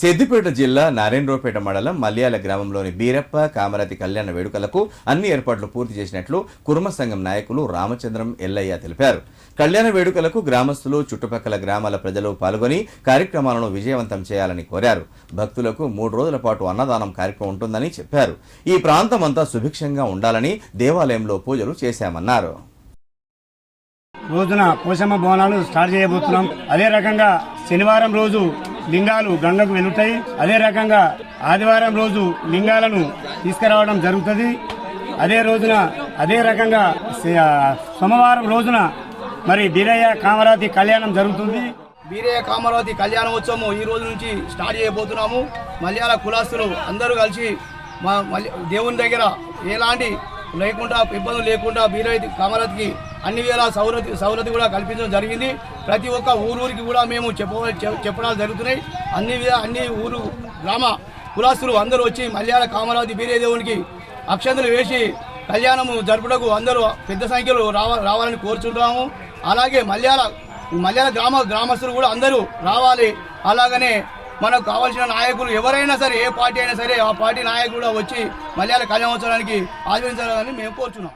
సిద్దిపేట జిల్లా నారాయణరావుపేట మండలం మల్యాల గ్రామంలోని బీరప్ప కామరాతి కళ్యాణ వేడుకలకు అన్ని ఏర్పాట్లు పూర్తి చేసినట్లు కుర్మ సంఘం నాయకులు రామచంద్రం ఎల్లయ్య తెలిపారు. కళ్యాణ వేడుకలకు గ్రామస్తులు చుట్టుపక్కల గ్రామాల ప్రజలు పాల్గొని కార్యక్రమాలను విజయవంతం చేయాలని కోరారు. భక్తులకు మూడు రోజుల పాటు అన్నదానం కార్యక్రమం ఉంటుందని చెప్పారు. ఈ ప్రాంతం అంతా సుభిక్షంగా ఉండాలని దేవాలయంలో పూజలు చేశామన్నారు. రోజున పోషమ్మ బోనాలు స్టార్ట్ చేయబోతున్నాం. అదే రకంగా శనివారం రోజు లింగాలు గంగకు వెళుతాయి. అదే రకంగా ఆదివారం రోజు లింగాలను తీసుకురావడం జరుగుతుంది. అదే రోజున అదే రకంగా సోమవారం రోజున మరి బీరయ్య కామరాతి కళ్యాణం జరుగుతుంది. బీరయ్య కామరావతి ఉత్సవము ఈ రోజు నుంచి స్టార్ట్ చేయబోతున్నాము. మలయాళ కులాస్తులు అందరూ కలిసి మా మళ్ళీ దేవుని దగ్గర ఎలాంటి లేకుండా ఇబ్బందులు లేకుండా బీరయ్య కామరావతికి అన్ని వేళ సౌలతి సౌలతి కూడా కల్పించడం జరిగింది. ప్రతి ఒక్క ఊరూరికి కూడా మేము చెప్ప చెప్పడాలు జరుగుతున్నాయి. అన్ని విధ- అన్ని ఊరు గ్రామ కులాసులు అందరూ వచ్చి మలయాళ కామరావతి బీరేదేవునికి దేవునికి అక్షంతలు వేసి కళ్యాణము జరుపుటకు అందరూ పెద్ద సంఖ్యలో రావ రావాలని కోరుచుంటున్నాము. అలాగే మలయాళ మలయాళ గ్రామ గ్రామస్తులు కూడా అందరూ రావాలి. అలాగనే మనకు కావాల్సిన నాయకులు ఎవరైనా సరే ఏ పార్టీ అయినా సరే ఆ పార్టీ నాయకులు కూడా వచ్చి మలయాళ కళ్యాణోత్సవానికి ఆచరించాలని మేము కోరుచున్నాం.